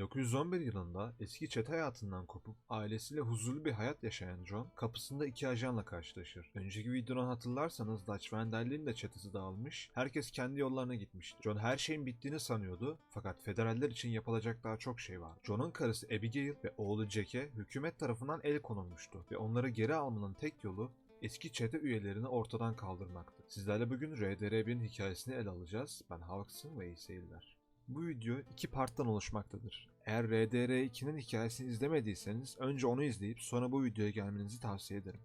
1911 yılında eski çete hayatından kopup ailesiyle huzurlu bir hayat yaşayan John kapısında iki ajanla karşılaşır. Önceki videodan hatırlarsanız Dutch Van der Linde çetesi dağılmış, herkes kendi yollarına gitmişti. John her şeyin bittiğini sanıyordu fakat federaller için yapılacak daha çok şey var. John'un karısı Abigail ve oğlu Jack'e hükümet tarafından el konulmuştu ve onları geri almanın tek yolu eski çete üyelerini ortadan kaldırmaktı. Sizlerle bugün RDR1'in hikayesini ele alacağız. Ben Hawks'ın ve iyi seyirler. Bu video iki parttan oluşmaktadır. Eğer RDR2'nin hikayesini izlemediyseniz önce onu izleyip sonra bu videoya gelmenizi tavsiye ederim.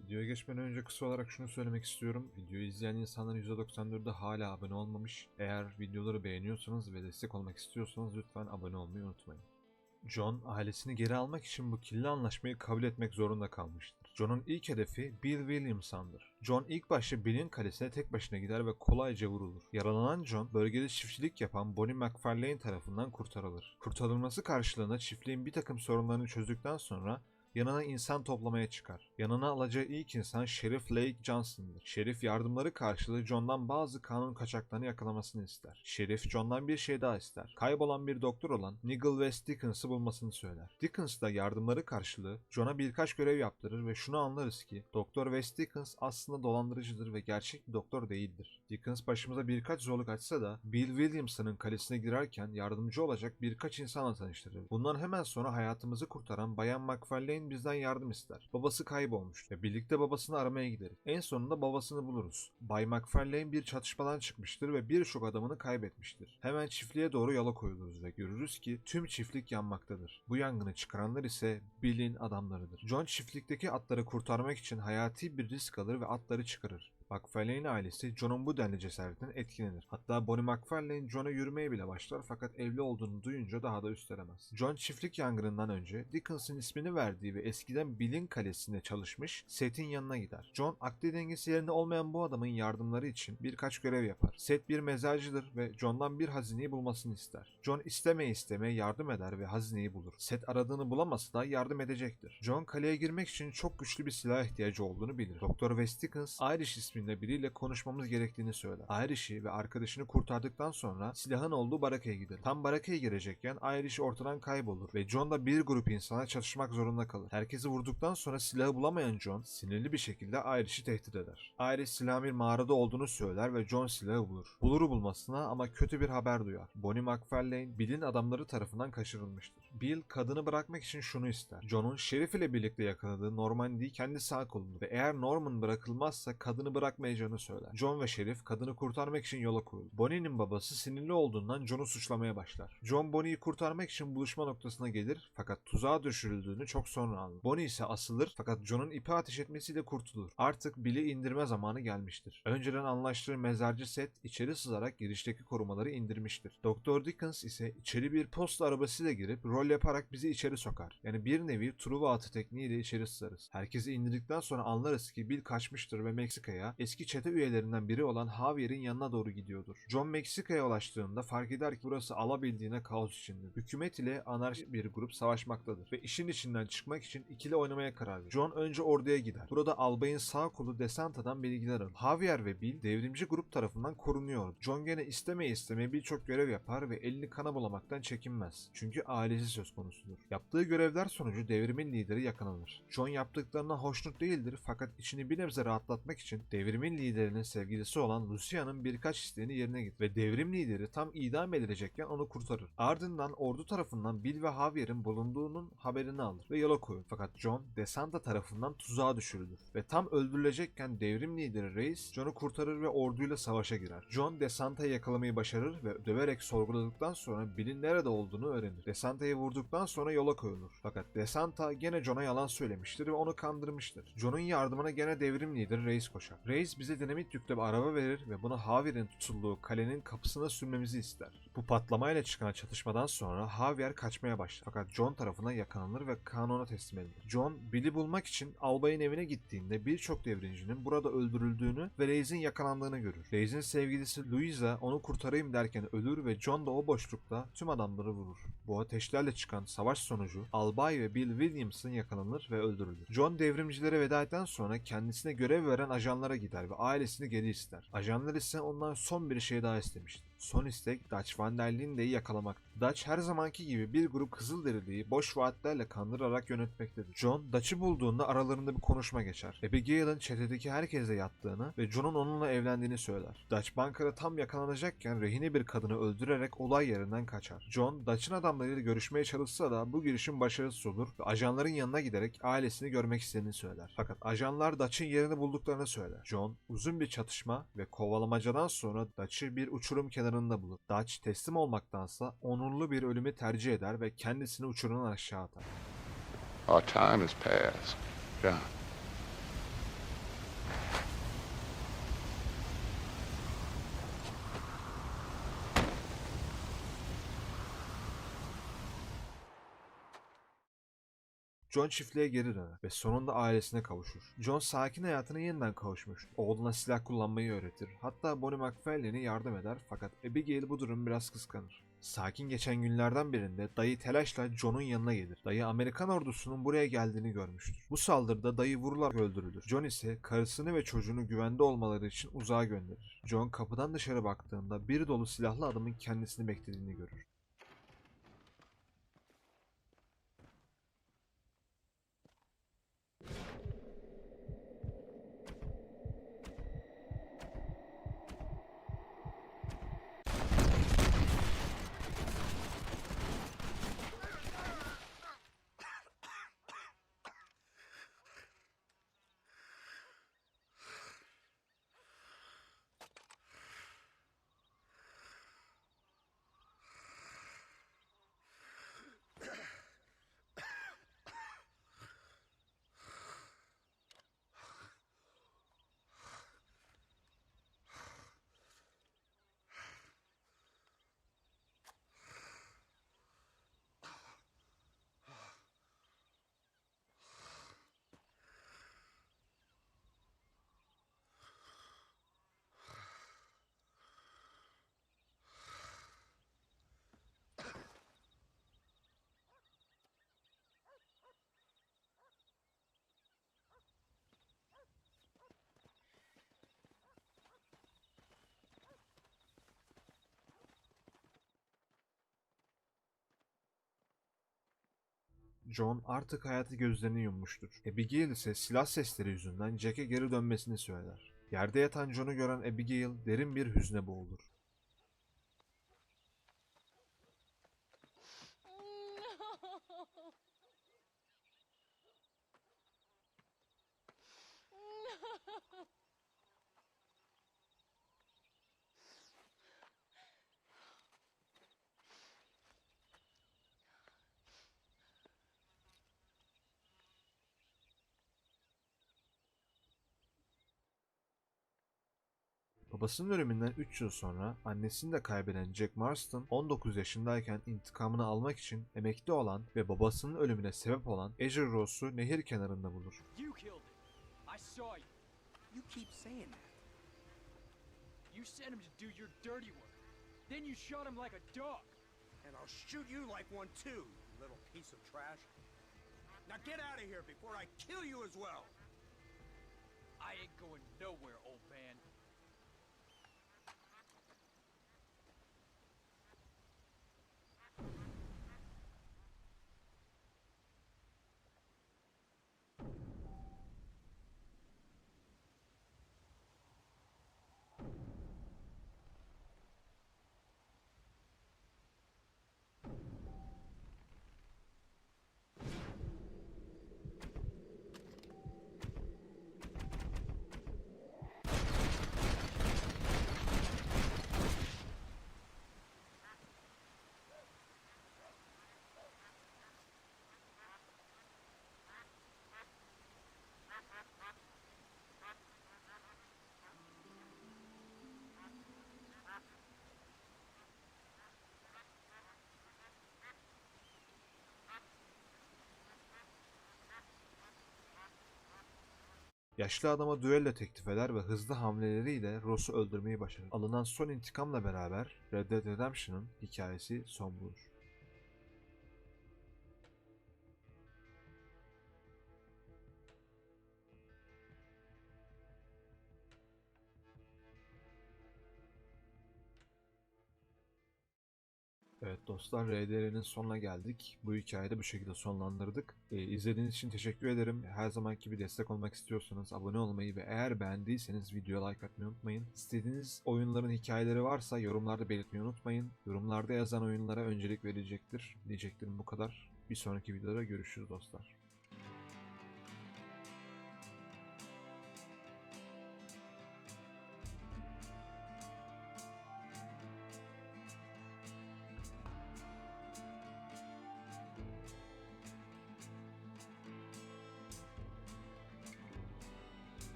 Videoya geçmeden önce kısa olarak şunu söylemek istiyorum. Videoyu izleyen insanların %94'ü hala abone olmamış. Eğer videoları beğeniyorsanız ve destek olmak istiyorsanız lütfen abone olmayı unutmayın. John ailesini geri almak için bu kirli anlaşmayı kabul etmek zorunda kalmıştır. John'un ilk hedefi Bill Williamson'dır. John ilk başta Bill'in kalesine tek başına gider ve kolayca vurulur. Yaralanan John bölgede çiftçilik yapan Bonnie McFarlane tarafından kurtarılır. Kurtarılması karşılığında çiftliğin bir takım sorunlarını çözdükten sonra yanına insan toplamaya çıkar. Yanına alacağı ilk insan Şerif Lake Johnson'dır. Şerif yardımları karşılığı John'dan bazı kanun kaçaklarını yakalamasını ister. Şerif John'dan bir şey daha ister. Kaybolan bir doktor olan Nigel West Dickens'ı bulmasını söyler. Dickens da yardımları karşılığı John'a birkaç görev yaptırır ve şunu anlarız ki Doktor West Dickens aslında dolandırıcıdır ve gerçek bir doktor değildir. Dickens başımıza birkaç zorluk açsa da Bill Williamson'ın kalesine girerken yardımcı olacak birkaç insanla tanıştırır. Bundan hemen sonra hayatımızı kurtaran Bayan McFarlane bizden yardım ister. Babası kaybolmuş ve birlikte babasını aramaya gideriz. En sonunda babasını buluruz. Bay McFarlane bir çatışmadan çıkmıştır ve birçok adamını kaybetmiştir. Hemen çiftliğe doğru yola koyuluruz ve görürüz ki tüm çiftlik yanmaktadır. Bu yangını çıkaranlar ise Bill'in adamlarıdır. John çiftlikteki atları kurtarmak için hayati bir risk alır ve atları çıkarır. McFarlane ailesi John'un bu denli cesaretinden etkilenir. Hatta Bonnie McFarlane John'a yürümeye bile başlar fakat evli olduğunu duyunca daha da üstlenemez. John çiftlik yangınından önce Dickens'ın ismini verdiği ve eskiden Bill'in kalesinde çalışmış Seth'in yanına gider. John akli dengesi yerinde olmayan bu adamın yardımları için birkaç görev yapar. Seth bir mezarcıdır ve John'dan bir hazineyi bulmasını ister. John istemeye istemeye yardım eder ve hazineyi bulur. Seth aradığını bulamasa da yardım edecektir. John kaleye girmek için çok güçlü bir silah ihtiyacı olduğunu bilir. Doktor West Dickens Irish isminde biriyle konuşmamız gerektiğini söyler. Irish'i ve arkadaşını kurtardıktan sonra silahın olduğu barakaya gider. Tam barakaya girecekken Irish ortadan kaybolur ve John da bir grup insana çatışmak zorunda kalır. Herkesi vurduktan sonra silahı bulamayan John sinirli bir şekilde Irish'i tehdit eder. Irish silahın bir mağarada olduğunu söyler ve John silahı bulur. Buluru bulmasına ama kötü bir haber duyar. Bonnie McFarlane Bill'in adamları tarafından kaçırılmıştır. Bill kadını bırakmak için şunu ister. John'un Şerif ile birlikte yakaladığı Normandy'yi kendi sağ kolunda ve eğer Norman bırakılmazsa kadını bırakmayacağını söyler. John ve Şerif kadını kurtarmak için yola koyulur. Bonnie'nin babası sinirli olduğundan John'u suçlamaya başlar. John Bonnie'yi kurtarmak için buluşma noktasına gelir fakat tuzağa düşürüldüğünü çok sonra anlar. Bonnie ise asılır fakat John'un ipi ateş etmesiyle kurtulur. Artık Bill'i indirme zamanı gelmiştir. Önceden anlaştığı mezarcı Seth içeri sızarak girişteki korumaları indirmiştir. Doktor Dickens ise içeri bir posta arabasıyla girip rol yaparak bizi içeri sokar. Yani bir nevi Truva atı tekniğiyle içeri sızarız. Herkesi indirdikten sonra anlarız ki Bill kaçmıştır ve Meksika'ya eski çete üyelerinden biri olan Javier'in yanına doğru gidiyordur. John Meksika'ya ulaştığında fark eder ki burası alabildiğine kaos içinde. Hükümet ile anarşik bir grup savaşmaktadır ve işin içinden çıkmak için ikili oynamaya karar verir. John önce orduya gider. Burada albayın sağ kolu Desanta'dan bilgiler alır. Javier ve Bill devrimci grup tarafından korunuyor. John gene istemeye istemeye birçok görev yapar ve elini kana bulamaktan çekinmez. Çünkü ailesi söz konusudur. Yaptığı görevler sonucu devrimin lideri yakalanır. John yaptıklarına hoşnut değildir fakat içini bir nebze rahatlatmak için devrimin liderinin sevgilisi olan Lucia'nın birkaç isteğini yerine getirir ve devrim lideri tam idam edilecekken onu kurtarır. Ardından ordu tarafından Bill ve Javier'in bulunduğunun haberini alır ve yola koyulur. Fakat John Desanta tarafından tuzağa düşürülür ve tam öldürülecekken devrim lideri Reis John'u kurtarır ve orduyla savaşa girer. John Desanta'yı yakalamayı başarır ve döverek sorguladıktan sonra Bill'in nerede olduğunu öğrenir. Desanta'yı vurduktan sonra yola koyulur. Fakat Desanta gene John'a yalan söylemiştir ve onu kandırmıştır. John'un yardımına gene devrim lideri Reis koşar. Reis bize dinamit yüklü bir araba verir ve bunu Javier'in tutulduğu kalenin kapısına sürmemizi ister. Bu patlamayla çıkan çatışmadan sonra Javier kaçmaya başlar. Fakat John tarafından yakalanır ve kanuna teslim edilir. John, Bill'i bulmak için albayın evine gittiğinde birçok devrimcinin burada öldürüldüğünü ve Reis'in yakalandığını görür. Reis'in sevgilisi Louisa onu kurtarayım derken ölür ve John da o boşlukta tüm adamları vurur. Bu ateşlerle çıkan savaş sonucu Albay ve Bill Williamson yakalanır ve öldürülür. John devrimcilere veda ettikten sonra kendisine görev veren ajanlara gider ve ailesini geri ister. Ajanlar ise ondan son bir şey daha istemiştir. Son istek Dutch Van der Linde'yi yakalamak. Dutch her zamanki gibi bir grup Kızılderiliyi boş vaatlerle kandırarak yönetmektedir. John, Dutch'ı bulduğunda aralarında bir konuşma geçer. Abigail'in çetedeki herkesle yattığını ve John'un onunla evlendiğini söyler. Dutch bankada tam yakalanacakken rehine bir kadını öldürerek olay yerinden kaçar. John, Dutch'ın adamlarıyla görüşmeye çalışsa da bu girişim başarısız olur ve ajanların yanına giderek ailesini görmek istediğini söyler. Fakat ajanlar Dutch'ın yerini bulduklarını söyler. John, uzun bir çatışma ve kovalamacadan sonra Dutch'ı bir uçurum kenarında bulur. Dutch teslim olmaktansa onurlu bir ölümü tercih eder ve kendisini uçurumdan aşağı atar. Our time has passed, John. John çiftliğe geri döner ve sonunda ailesine kavuşur. John sakin hayatına yeniden kavuşmuş. Oğluna silah kullanmayı öğretir. Hatta Bonnie McFarlane'e yardım eder fakat Abigail bu durum biraz kıskanır. Sakin geçen günlerden birinde dayı telaşla John'un yanına gelir. Dayı Amerikan ordusunun buraya geldiğini görmüştür. Bu saldırıda dayı vurularak öldürülür. John ise karısını ve çocuğunu güvende olmaları için uzağa gönderir. John kapıdan dışarı baktığında bir dolu silahlı adamın kendisini beklediğini görür. John artık hayatı gözlerini yummuştur. Abigail ise silah sesleri yüzünden Jack'e geri dönmesini söyler. Yerde yatan John'u gören Abigail derin bir hüzne boğulur. Babasının ölümünden 3 yıl sonra annesini de kaybeden Jack Marston 19 yaşındayken intikamını almak için emekli olan ve babasının ölümüne sebep olan Azure Rose'u nehir kenarında bulur. You killed it. I saw you. You keep saying that. You sent him to do your dirty work. Then you shot him like a dog. And I'll shoot you like one too, you little piece of trash. Now get out of here before I kill you as well. I ain't going nowhere, old man. Yaşlı adama düello teklif eder ve hızlı hamleleriyle Ross'u öldürmeyi başarır. Alınan son intikamla beraber Red Dead Redemption'ın hikayesi son bulur. Evet, Dostlar RDR'nin sonuna geldik. Bu hikayeyi de bu şekilde sonlandırdık. Ee, izlediğiniz için teşekkür ederim. Her zamanki gibi destek olmak istiyorsanız abone olmayı ve eğer beğendiyseniz videoya like atmayı unutmayın. İstediğiniz oyunların hikayeleri varsa yorumlarda belirtmeyi unutmayın. Yorumlarda yazan oyunlara öncelik verilecektir. Diyeceklerim bu kadar. Bir sonraki videoda görüşürüz dostlar.